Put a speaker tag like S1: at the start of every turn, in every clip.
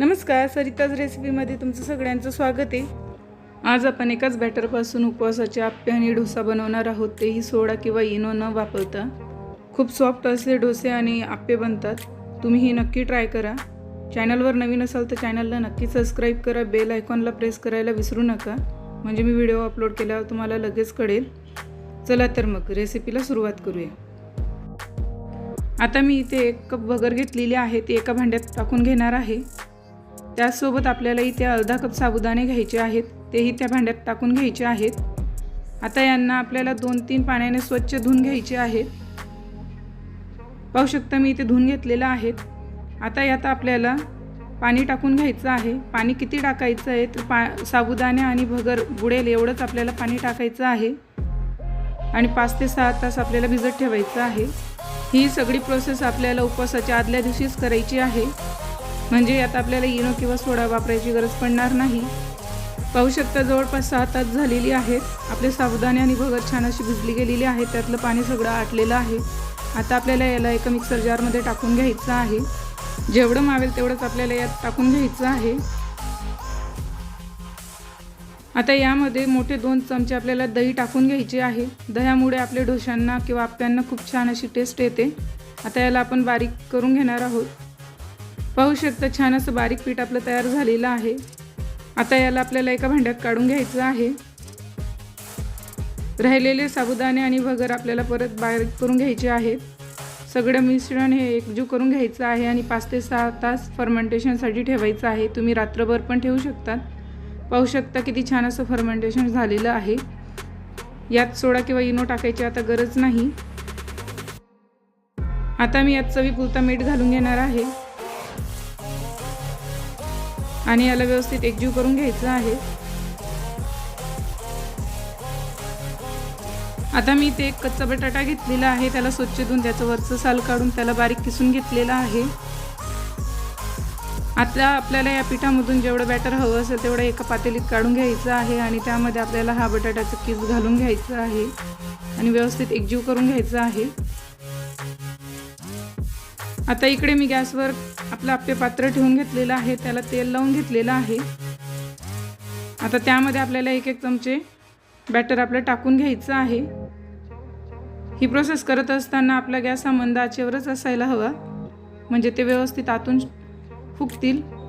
S1: नमस्कार सरिताज रेसिपीमध्ये तुमचं सगळ्यांचं स्वागत आहे. आज आपण एकाच बॅटरपासून उपवासाचे आप्पे आणि डोसा बनवणार आहोत. तेही सोडा किंवा इनो न वापरता. खूप सॉफ्ट असे डोसे आणि आप्पे बनतात. तुम्हीही नक्की ट्राय करा. चॅनलवर नवीन असाल तर चॅनलला नक्की सबस्क्राईब करा. बेल आयकॉनला प्रेस करायला विसरू नका. म्हणजे मी व्हिडिओ अपलोड केल्यावर तुम्हाला लगेच कळेल. चला तर मग रेसिपीला सुरुवात करूया. आता मी इथे एक कप भगर घेतलेली आहे. ती एका भांड्यात टाकून घेणार आहे. त्याचसोबत आपल्याला इथे अर्धा कप साबुदाणे घ्यायचे आहेत तेही त्या भांड्यात टाकून घ्यायचे आहेत. आता यांना आपल्याला दोन तीन पाण्याने स्वच्छ धुवून घ्यायचे आहेत. पाहू शकता मी इथे धुवून घेतलेलं आहेत. आता यात आपल्याला पाणी टाकून घ्यायचं आहे. पाणी किती टाकायचं आहे तर पा साबुदाणे आणि भगर बुडेल एवढंच आपल्याला पाणी टाकायचं आहे. आणि पाच ते सहा तास आपल्याला भिजत ठेवायचं आहे. ही सगळी प्रोसेस आपल्याला उपवासाच्या आदल्या दिवशीच करायची आहे. म्हणजे यात आपल्याला इनो किंवा सोडा वापरायची गरज पडणार नाही. पाहू शकता जवळपास सहा तास झालेली आहेत. आपले साबुदाणे आणि भगर छान अशी भिजली गेलेली आहे त्यातलं पाणी सगळं आटलेलं आहे. आता आपल्याला याला एका मिक्सर जारमध्ये टाकून घ्यायचं आहे. जेवढं मावेल तेवढंच आपल्याला यात टाकून घ्यायचं आहे. आता यामध्ये मोठे दोन चमचे आपल्याला दही टाकून घ्यायचे आहे. दह्यामुळे आपल्या डोशांना किंवा आप्यांना खूप छान अशी टेस्ट येते. आता याला आपण बारीक करून घेणार आहोत. पाहू शकता छान असं बारीक पीठ आपलं तयार झालेलं आहे. आता याला आपल्याला एका भांड्यात काढून घ्यायचं आहे. राहिलेले साबुदाणे आणि वगैरे आपल्याला परत बारीक करून घ्यायचे आहेत. सगळं मिश्रण हे एकजू करून घ्यायचं आहे आणि पाच ते सहा तास फर्मेंटेशनसाठी ठेवायचं आहे. तुम्ही रात्रभर पण ठेवू शकतात पाहू शकता किती छान असं फर्मेंटेशन झालेलं आहे. यात सोडा किंवा इनो टाकायची आता गरज नाही. आता मी यात चवीपुरता मीठ घालून घेणार आहे. आणि याला व्यवस्थित एकजीव करून घ्यायचं आहे. आता मी ते एक कच्चा बटाटा घेतलेला आहे त्याला स्वच्छ धुवून त्याचं वरचं साल काढून त्याला बारीक किसून घेतलेला आहे. आता आपल्याला या पिठामधून जेवढं बॅटर हवं असेल तेवढं एका पातेलीत काढून घ्यायचं आहे आणि त्यामध्ये आपल्याला हा बटाट्याचं किस घालून घ्यायचं आहे आणि व्यवस्थित एकजीव करून घ्यायचं आहे. आता इकडे मी गॅसवर आपलं आप्पे पात्र ठेवून घेतलेलं आहे त्याला तेल लावून घेतलेलं आहे. आता त्यामध्ये आपल्याला एक एक चमचे बॅटर आपलं टाकून घ्यायचं आहे. ही प्रोसेस करत असताना आपला गॅस हा मंद आचेवरच असायला हवा. म्हणजे ते व्यवस्थित आतून फुगतील.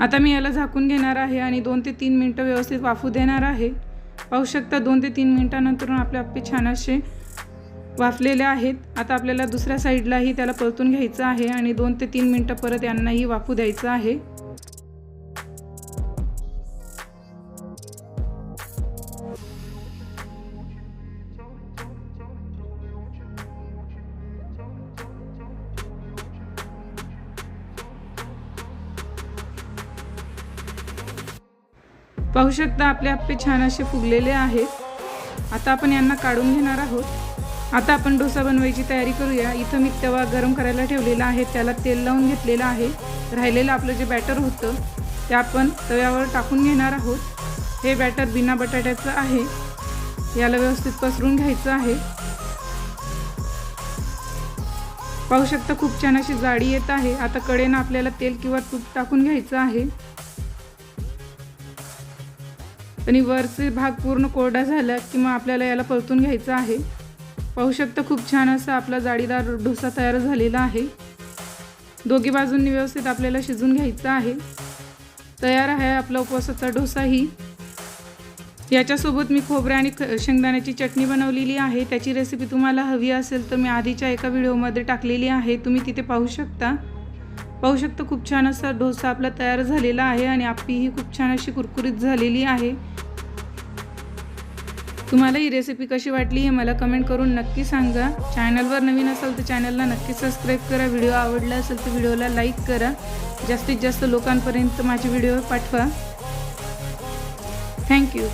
S1: आता मी याला झाकून घेणार आहे आणि दोन ते तीन मिनटं व्यवस्थित वाफू देणार आहे. पाहू शकता दोन ते तीन मिनटानंतर आपले आप्पे छान असे वाफलेले आहेत. आता आपल्याला दुसऱ्या साईडलाही त्याला परतून घ्यायचं आहे आणि दोन ते तीन मिनटं परत यांनाही वाफू द्यायचं आहे. पाहू शकता आपले आप्पे छान असे फुगलेले आहेत. आता आपण यांना काढून घेणार आहोत. आता आपण डोसा बनवायची तयारी करूया. इथं मी तवा गरम करायला ठेवलेला आहे. त्याला तेल लावून घेतलेलं आहे. राहिलेलं आपलं जे बॅटर होतं ते आपण तव्यावर टाकून घेणार आहोत. हे बॅटर बिना बटाट्याचं आहे. याला व्यवस्थित पसरून घ्यायचं आहे. पाहू शकता खूप छान अशी जाडी येत आहे. आता कडेनं आपल्याला तेल किंवा तूप टाकून घ्यायचं आहे. आणि वरचे भाग पूर्ण कोरडा झाला किंवा आपल्याला याला परतून घ्यायचं आहे. पाहू शकता खूप छान असा आपला जाळीदार डोसा तयार झालेला आहे. दोघी बाजूंनी व्यवस्थित आपल्याला शिजून घ्यायचं आहे. तयार आहे आपला उपवासाचा डोसाही. याच्यासोबत मी खोबरे आणि शेंगदाण्याची चटणी बनवलेली आहे. त्याची रेसिपी तुम्हाला हवी असेल तर मी आधीच्या एका व्हिडिओमध्ये टाकलेली आहे. तुम्ही तिथे पाहू शकता. पाहू शकता खूप छान असा डोसा आपला तयार झालेला आहे आणि आप्पी ही खूप छान अशी कुरकुरीत झालेली आहे. तुम्हाला ही रेसिपी कशी वाटली हे मला कमेंट करून नक्की सांगा. चॅनलवर नवीन असाल तर चॅनलला नक्की सबस्क्राईब करा. व्हिडिओ आवडला असेल तर व्हिडिओला लाईक करा. जास्तीत जास्त लोकांपर्यंत माझे व्हिडिओ पाठवा. थँक्यू